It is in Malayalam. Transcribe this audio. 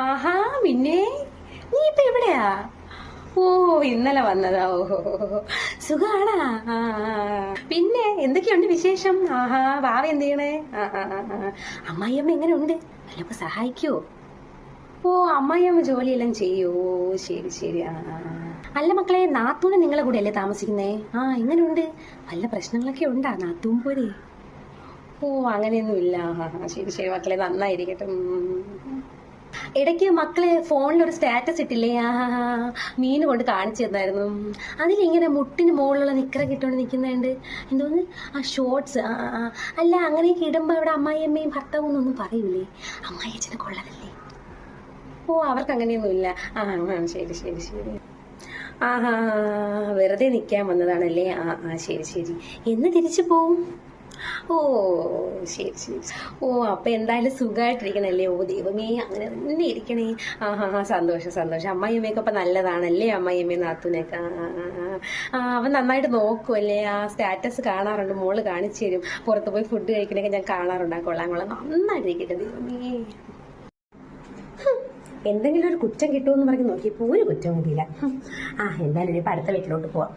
ആഹാ പിന്നെ നീ ഇപ്പൊ എവിടെയാ? ഓ ഇന്നലെ വന്നതാ. ഓ സുഖാണാ. പിന്നെ എന്തൊക്കെയുണ്ട് വിശേഷം? ആഹാ വാവ എന്ത് ചെയ്യണേ? അമ്മായിയമ്മ അല്ലപ്പോ എങ്ങനെയുണ്ട്? വല്ലപ്പോ സഹായിക്കോ? ഓ അമ്മായിയമ്മ ജോലിയെല്ലാം ചെയ്യോ? ശരി ശരി ആ. അല്ല മക്കളെ നാത്തൂന് നിങ്ങളെ കൂടെ അല്ലേ താമസിക്കുന്നേ? ആ എങ്ങനെയുണ്ട്? നല്ല പ്രശ്നങ്ങളൊക്കെ ഉണ്ടാ നാത്തൂൻ പോരെ ഓ അങ്ങനെയൊന്നും ഇല്ല ആ, ആ, ശരി ശരി മക്കളെ നന്നായിരിക്കട്ടെ. ഇടയ്ക്ക് മക്കളെ ഫോണിൽ ഒരു സ്റ്റാറ്റസ് ഇട്ടില്ലേ? ആ ആ, ആ. മീൻ കൊണ്ട് കാണിച്ചു തന്നായിരുന്നു. അതിലിങ്ങനെ മുട്ടിന് മുകളിലുള്ള നിക്കറ കിട്ടുകൊണ്ട് നിൽക്കുന്നുണ്ട് എന്തോന്ന്? ആ ഷോർട്സ്. അല്ല അങ്ങനെയൊക്കെ ഇടുമ്പോൾ അവിടെ അമ്മായിയമ്മയും ഭർത്താവും ഒന്നും പറയൂലേ? അമ്മായി അച്ഛനെ കൊള്ളതല്ലേ ഓ അവർക്ക് അങ്ങനെയൊന്നുമില്ല. ആ ശരി ശരി ശരി. ആ ആ വെറുതെ നിൽക്കാൻ വന്നതാണല്ലേ? ആ ആ ശരി ശരി. എന്ന് തിരിച്ചു പോവും. ഓ ശരി ശരി. ഓ അപ്പൊ എന്തായാലും സുഖമായിട്ടിരിക്കണല്ലേ ഓ ദൈവമേ അങ്ങനെ തന്നെ ഇരിക്കണേ. ആ ഹാ സന്തോഷം സന്തോഷം. അമ്മായിയമ്മയൊക്കെ അപ്പൊ നല്ലതാണല്ലേ അമ്മായിയമ്മ നാത്തൂനൊക്കെ. ആ അവൻ നന്നായിട്ട് നോക്കുമല്ലേ ആ സ്റ്റാറ്റസ് കാണാറുണ്ട് മോൾ കാണിച്ചു തരും. പുറത്ത് പോയി ഫുഡ് കഴിക്കണൊക്കെ ഞാൻ കാണാറുണ്ട്. ആ കൊള്ളാം കൊള്ളാം. നന്നായിട്ടിരിക്കട്ടെ ദൈവമേ. എന്തെങ്കിലും ഒരു കുറ്റം കിട്ടുമെന്ന് പറഞ്ഞ് നോക്കിയപ്പോൾ ഒരു കുറ്റം കിട്ടിയില്ല. ആ എന്തായാലും ഇനിയിപ്പോൾ അടുത്ത വീട്ടിലോട്ട് പോവാം.